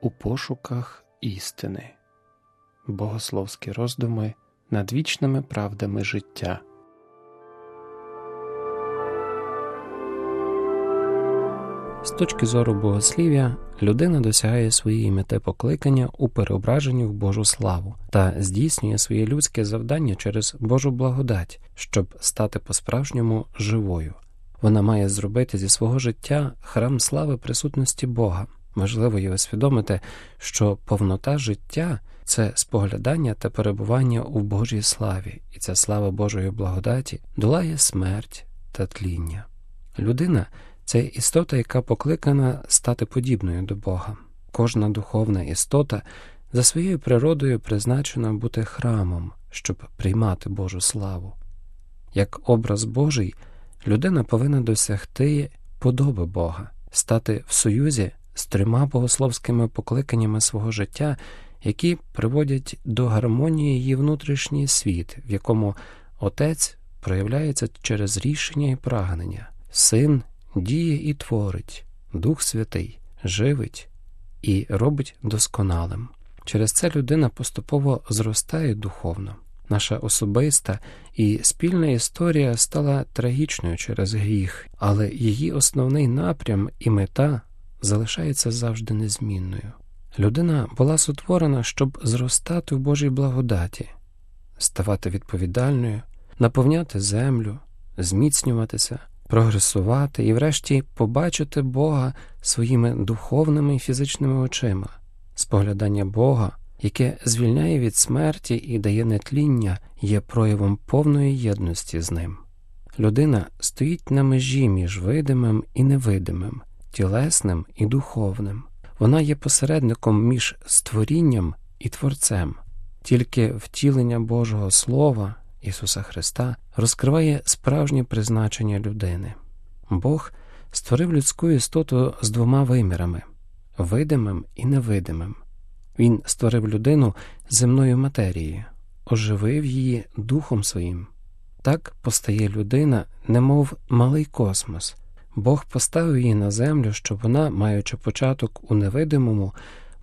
у пошуках істини, богословські роздуми над вічними правдами життя. З точки зору богослів'я, людина досягає своєї мети покликання у переображенні в Божу славу та здійснює своє людське завдання через Божу благодать, щоб стати по-справжньому живою. Вона має зробити зі свого життя храм слави присутності Бога. Важливо є усвідомити, що повнота життя це споглядання та перебування у Божій славі, і ця слава Божої благодаті долає смерть та тління. Людина це істота, яка покликана стати подібною до Бога. Кожна духовна істота за своєю природою призначена бути храмом, щоб приймати Божу славу. Як образ Божий, людина повинна досягти подоби Бога, стати в союзі з трьома богословськими покликаннями свого життя, які приводять до гармонії її внутрішній світ, в якому Отець проявляється через рішення і прагнення, син діє і творить, Дух Святий живить і робить досконалим. Через це людина поступово зростає духовно. Наша особиста і спільна історія стала трагічною через гріх, але її основний напрям і мета залишається завжди незмінною. Людина була сотворена, щоб зростати в Божій благодаті, ставати відповідальною, наповняти землю, зміцнюватися, прогресувати і, врешті, побачити Бога своїми духовними і фізичними очима, споглядання Бога, яке звільняє від смерті і дає нетління, є проявом повної єдності з ним. Людина стоїть на межі між видимим і невидимим, тілесним і духовним. Вона є посередником між створінням і Творцем, тільки втілення Божого Слова Ісуса Христа розкриває справжнє призначення людини. Бог створив людську істоту з двома вимірами видимим і невидимим. Він створив людину земною матерією, оживив її духом своїм. Так постає людина, немов малий космос. Бог поставив її на землю, щоб вона, маючи початок у невидимому,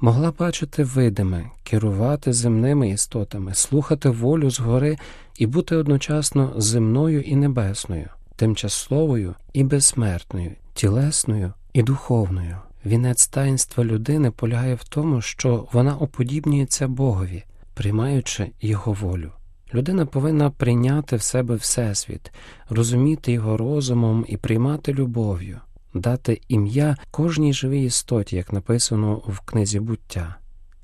могла бачити видиме, керувати земними істотами, слухати волю згори і бути одночасно земною і небесною, тимчасовою і безсмертною, тілесною і духовною. Вінець таїнства людини полягає в тому, що вона уподібнюється Богові, приймаючи його волю. Людина повинна прийняти в себе Всесвіт, розуміти його розумом і приймати любов'ю, дати ім'я кожній живій істоті, як написано в книзі буття.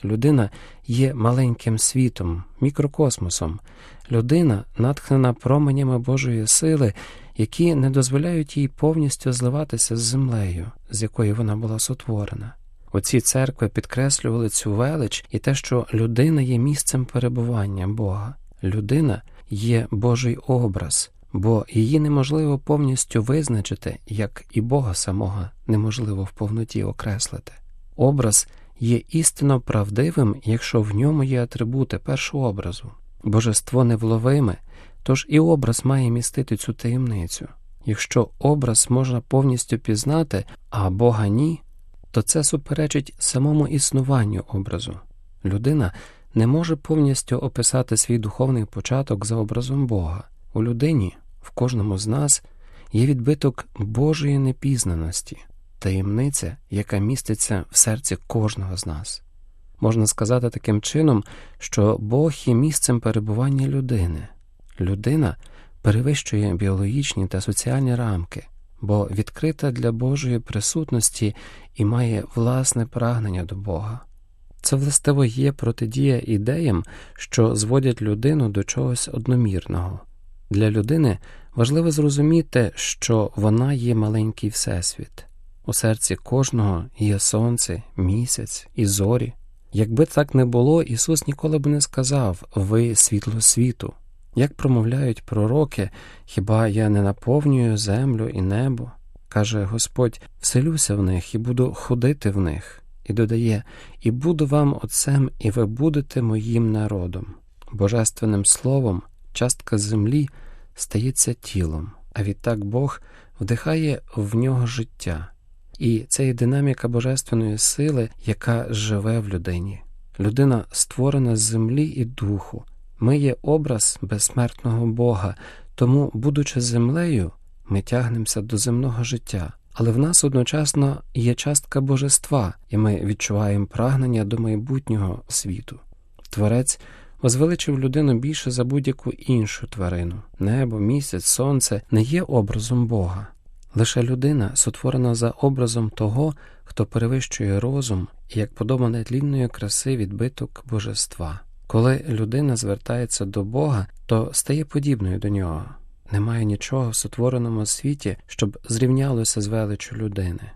Людина є маленьким світом, мікрокосмосом, людина натхнена променями Божої сили, які не дозволяють їй повністю зливатися з землею, з якої вона була сотворена. Оці церкви підкреслювали цю велич і те, що людина є місцем перебування Бога. Людина є Божий образ, бо її неможливо повністю визначити, як і Бога самого неможливо в повноті окреслити. Образ є істинно правдивим, якщо в ньому є атрибути першого образу. Божество невловиме, тож і образ має містити цю таємницю. Якщо образ можна повністю пізнати, а Бога ні, то це суперечить самому існуванню образу. Людина не може повністю описати свій духовний початок за образом Бога. У людині, в кожному з нас, є відбиток Божої непізнаності, таємниця, яка міститься в серці кожного з нас. Можна сказати таким чином, що Бог є місцем перебування людини. Людина перевищує біологічні та соціальні рамки, бо відкрита для Божої присутності і має власне прагнення до Бога. Це властиво є протидія ідеям, що зводять людину до чогось одномірного. Для людини важливо зрозуміти, що вона є маленький всесвіт. У серці кожного є сонце, місяць і зорі. Якби так не було, Ісус ніколи б не сказав Ви світло світу. Як промовляють пророки, хіба я не наповнюю землю і небо? каже Господь, вселюся в них і буду ходити в них і додає І буду вам отцем, і ви будете моїм народом. Божественним словом, частка землі стається тілом, а відтак Бог вдихає в нього життя. І це є динаміка божественної сили, яка живе в людині. Людина створена з землі і духу. Ми є образ безсмертного Бога, тому, будучи землею, ми тягнемося до земного життя. Але в нас одночасно є частка божества, і ми відчуваємо прагнення до майбутнього світу. Творець возвеличив людину більше за будь-яку іншу тварину. Небо, місяць, сонце не є образом Бога. Лише людина сотворена за образом того, хто перевищує розум і як подоба нетлінної краси відбиток божества. Коли людина звертається до Бога, то стає подібною до нього. Немає нічого в сотвореному світі, щоб зрівнялося з величю людини.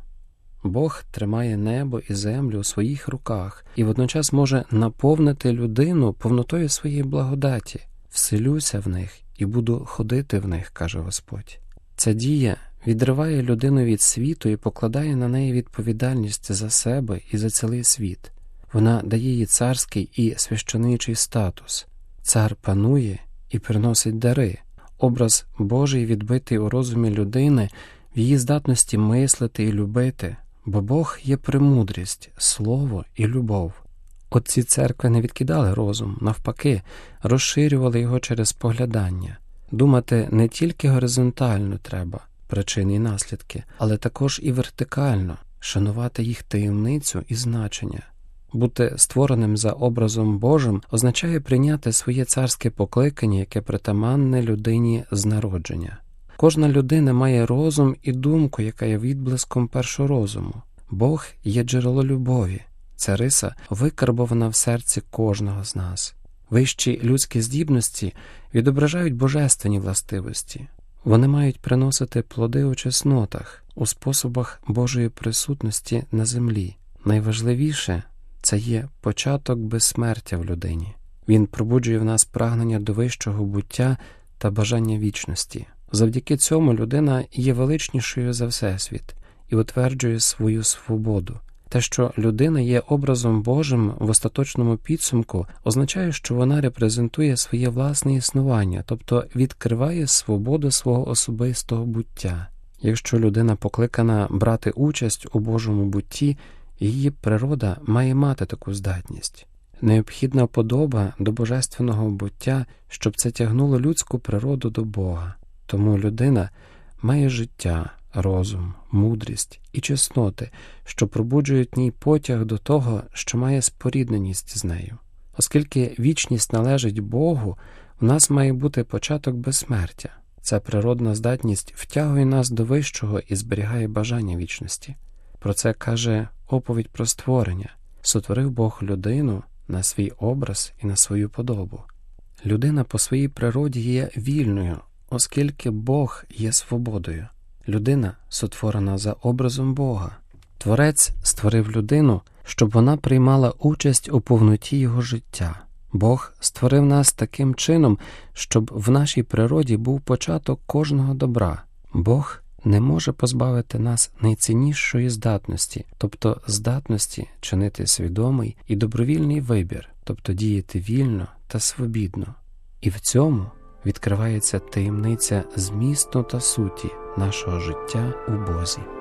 Бог тримає небо і землю у своїх руках і водночас може наповнити людину повнотою своєї благодаті, вселюся в них і буду ходити в них, каже Господь. Ця дія відриває людину від світу і покладає на неї відповідальність за себе і за цілий світ. Вона дає їй царський і священичий статус. Цар панує і приносить дари. Образ Божий відбитий у розумі людини в її здатності мислити і любити, бо Бог є премудрість, слово і любов. Отці церкви не відкидали розум, навпаки, розширювали його через поглядання. Думати не тільки горизонтально треба, причини і наслідки, але також і вертикально, шанувати їх таємницю і значення. Бути створеним за образом Божим означає прийняти своє царське покликання, яке притаманне людині з народження. Кожна людина має розум і думку, яка є відблиском першого розуму. Бог є джерело любові, ця риса викарбована в серці кожного з нас. Вищі людські здібності відображають божественні властивості. Вони мають приносити плоди у чеснотах, у способах Божої присутності на землі. Найважливіше це є початок безсмертя в людині. Він пробуджує в нас прагнення до вищого буття та бажання вічності. Завдяки цьому людина є величнішою за всесвіт і утверджує свою свободу. Те, що людина є образом Божим в остаточному підсумку, означає, що вона репрезентує своє власне існування, тобто відкриває свободу свого особистого буття. Якщо людина покликана брати участь у Божому бутті, її природа має мати таку здатність. Необхідна подоба до божественного буття, щоб це тягнуло людську природу до Бога. Тому людина має життя, розум, мудрість і чесноти, що пробуджують ній потяг до того, що має спорідненість з нею. Оскільки вічність належить Богу, в нас має бути початок безсмертя. Ця природна здатність втягує нас до вищого і зберігає бажання вічності. Про це каже оповідь про створення, сотворив Бог людину на свій образ і на свою подобу. Людина по своїй природі є вільною, оскільки Бог є свободою. Людина сотворена за образом Бога. Творець створив людину, щоб вона приймала участь у повноті його життя. Бог створив нас таким чином, щоб в нашій природі був початок кожного добра. Бог не може позбавити нас найціннішої здатності, тобто здатності чинити свідомий і добровільний вибір, тобто діяти вільно та свобідно. І в цьому відкривається таємниця змісту та суті нашого життя у Бозі.